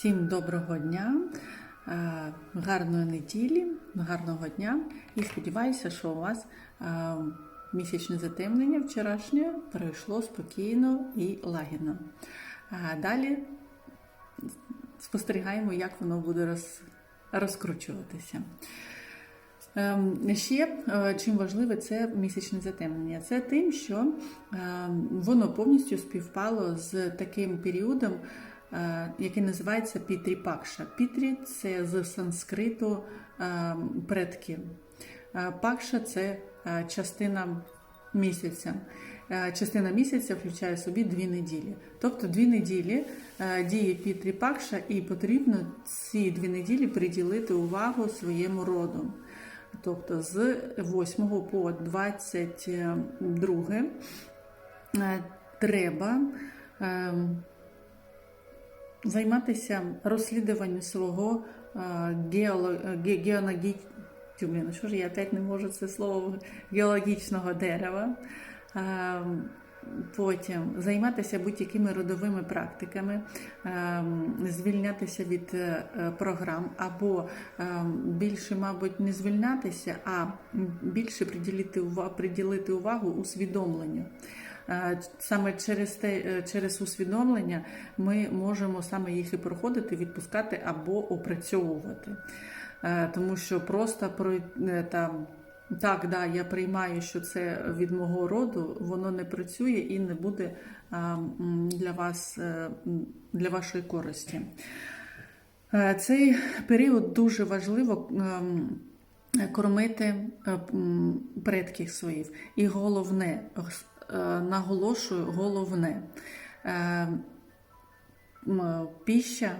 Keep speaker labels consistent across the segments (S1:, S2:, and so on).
S1: Всім доброго дня, е, гарної неділі, гарного дня. І сподіваюся, що у вас е, місячне затемнення вчорашнє пройшло спокійно і лагідно. Далі спостерігаємо, як воно буде роз, розкручуватися. Ем, Ще е, чим важливе це місячне затемнення. Це тим, що е, воно повністю співпало з таким періодом, е, який називається Пітрі Пакша. Пітрі це з санскриту е, предки. Е, Пакша це е, частина місяця. Е, Частина місяця включає в собі дві неділі. Тобто дві неділі е, діє Пітрі Пакша, і потрібно ці дві неділі приділити увагу своєму роду. Тобто з 8 по 22 е, треба е, займатися розслідуванням свого е, геоло- ге- геонагі- Тю, блін, ну що ж я опять не можу це слово геологічного дерева. Е, Потім займатися будь-якими родовими практиками, звільнятися від е, програм, або більше, мабуть, не звільнятися, а більше приділити увагу усвідомленню. Саме через те, е, через усвідомлення ми можемо саме їх і проходити, відпускати або опрацьовувати. Е, Тому що просто е, там. Так, да, я приймаю, що це від мого роду, воно не працює і не буде для вас для вашої користі. Цей період дуже важливо кормити предків своїх. І головне, наголошую, головне, е, м, піща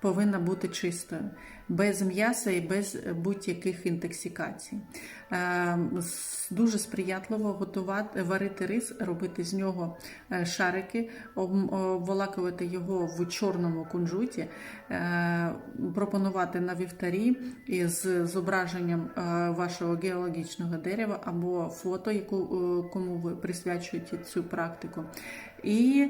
S1: повинна бути чистою, без м'яса і без будь-яких інтоксикацій. Е, Дуже сприятливо готувати, варити рис, робити з нього е, шарики, обволакувати його в чорному кунжуті, е, пропонувати на вівтарі із зображенням вашого геологічного дерева або фото, яку, кому ви присвячуєте цю практику. І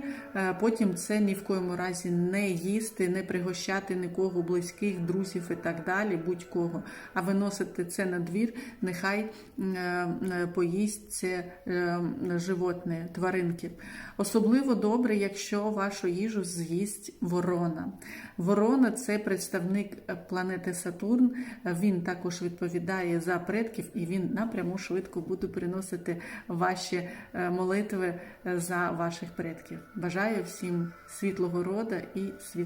S1: потім це ні в коєму разі не їсти, не пригощати нікого, близьких, друзів і так далі, будь-кого. А виносити це на двір, нехай е, е, поїсть це е, животне, тваринки. Особливо добре, якщо вашу їжу з'їсть ворона. Ворона це представник планети Сатурн. Він також відповідає за предків, і він напряму швидко буде приносити ваші молитви за ваших предків. Бажаю всім світлого рода і світлого.